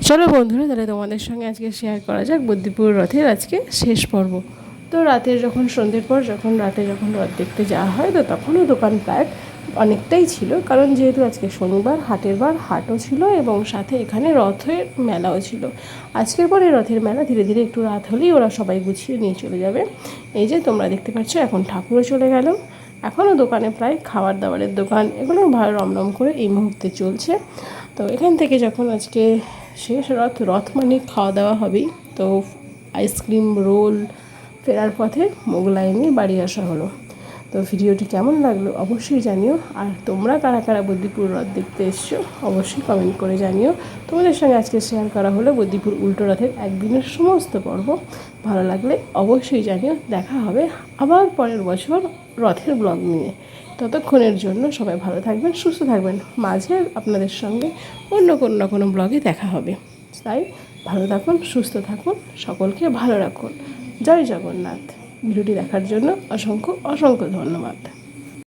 চলো বন্ধুরা, তাহলে তোমাদের সঙ্গে আজকে শেয়ার করা যাক বুদ্ধিপুর রথের আজকে শেষ পর্ব। তো রাতে যখন, সন্ধ্যের পর যখন, রাতে যখন রথ দেখতে যাওয়া হয়, তো তখনও দোকান প্রায় অনেকটাই ছিল। কারণ যেহেতু আজকে শনিবার, হাটের বার, হাটও ছিল এবং সাথে এখানে রথের মেলাও ছিল। আজকের পরে রথের মেলা ধীরে ধীরে একটু রাত হলেই ওরা সবাই গুছিয়ে নিয়ে চলে যাবে। এই যে তোমরা দেখতে পাচ্ছ, এখন ঠাকুরও চলে গেল। এখনও দোকানে প্রায় খাবার দাবারের দোকান, এগুলো ভালো রমরম করে এই মুহূর্তে চলছে। তো এখান থেকে যখন আজকে শেষ রথ রথ মানে খাওয়া দাওয়া হবেই, তো আইসক্রিম রোল ফেরার পথে মোগলাই নিয়ে বাড়ি আসা হলো। তো ভিডিওটি কেমন লাগল অবশ্যই জানিও, আর তোমরা কারা কারা বুদ্ধিপুর রথ দেখতে এসছো অবশ্যই কমেন্ট করে জানিও। তোমাদের সঙ্গে আজকে শেয়ার করা হলো বুদ্ধিপুর উল্টো রথের একদিনের সমস্ত পর্ব। ভালো লাগলে অবশ্যই জানিও, দেখা হবে আবার পরের বছর রথের ব্লগ নিয়ে। ততক্ষণের জন্য সবাই ভালো থাকবেন, সুস্থ থাকবেন। মাঝে আপনাদের সঙ্গে অন্য কোনো না কোনো ব্লগে দেখা হবে। তাই ভালো থাকুন, সুস্থ থাকুন, সকলকে ভালো রাখুন। জয় জগন্নাথ। ভিডিওটি দেখার জন্য অসংখ্য অসংখ্য ধন্যবাদ।